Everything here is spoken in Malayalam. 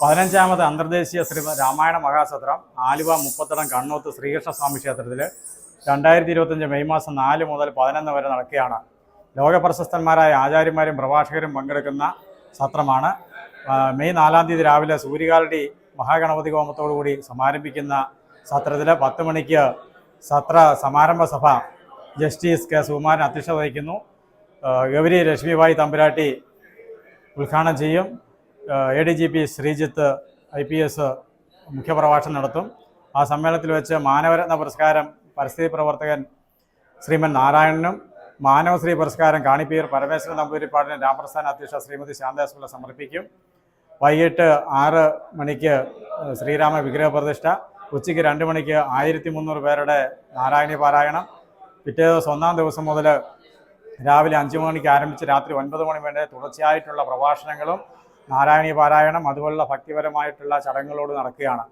പതിനഞ്ചാമത് അന്തർദേശീയ ശ്രീ രാമായണ മഹാസത്രം ആലുവ മുപ്പത്തടം കണ്ണൂത്ത് ശ്രീകൃഷ്ണസ്വാമി ക്ഷേത്രത്തിൽ രണ്ടായിരത്തി ഇരുപത്തഞ്ച് മെയ് മാസം നാല് മുതൽ പതിനൊന്ന് വരെ നടക്കുകയാണ്. ലോകപ്രശസ്തന്മാരായ ആചാര്യന്മാരും പ്രഭാഷകരും പങ്കെടുക്കുന്ന സത്രമാണ്. മെയ് നാലാം തീയതി രാവിലെ സൂര്യകാലടി മഹാഗണപതി ഹോമത്തോടുകൂടി സമാരംഭിക്കുന്ന സത്രത്തിൽ പത്ത് മണിക്ക് സത്ര സമാരംഭ സഭ ജസ്റ്റിസ് കെ സുകുമാരൻ അധ്യക്ഷത വഹിക്കുന്നു. ഗൗരി ലക്ഷ്മിബായി തമ്പുരാട്ടി ഉദ്ഘാടനം ചെയ്യും. A D G P Sreejith I P S മുഖ്യപ്രഭാഷണം നടത്തും. ആ സമ്മേളനത്തിൽ വെച്ച് മാനവരത്ന പുരസ്കാരം പരിസ്ഥിതി പ്രവർത്തകൻ ശ്രീമൻ നാരായണനും മാനവശ്രീ പുരസ്കാരം കാണിപ്പീർ പരമേശ്വരൻ നമ്പൂരിപ്പാടിന് രാമപ്രസ്ഥാന അധ്യക്ഷ ശ്രീമതി ശാന്തേശ്വല സമർപ്പിക്കും. വൈകിട്ട് ആറ് മണിക്ക് ശ്രീരാമ വിഗ്രഹ പ്രതിഷ്ഠ. ഉച്ചയ്ക്ക് രണ്ട് മണിക്ക് ആയിരത്തി മുന്നൂറ് പേരുടെ നാരായണി പാരായണം. പിറ്റേ ദിവസം ഒന്നാം ദിവസം മുതൽ രാവിലെ അഞ്ച് മണിക്ക് ആരംഭിച്ച് രാത്രി ഒൻപത് മണി വരെ തുടർച്ചയായിട്ടുള്ള പ്രഭാഷണങ്ങളും നാരായണീയ പാരായണം അതുപോലുള്ള ഭക്തിപരമായിട്ടുള്ള ചടങ്ങുകളോട് നടക്കുകയാണ്.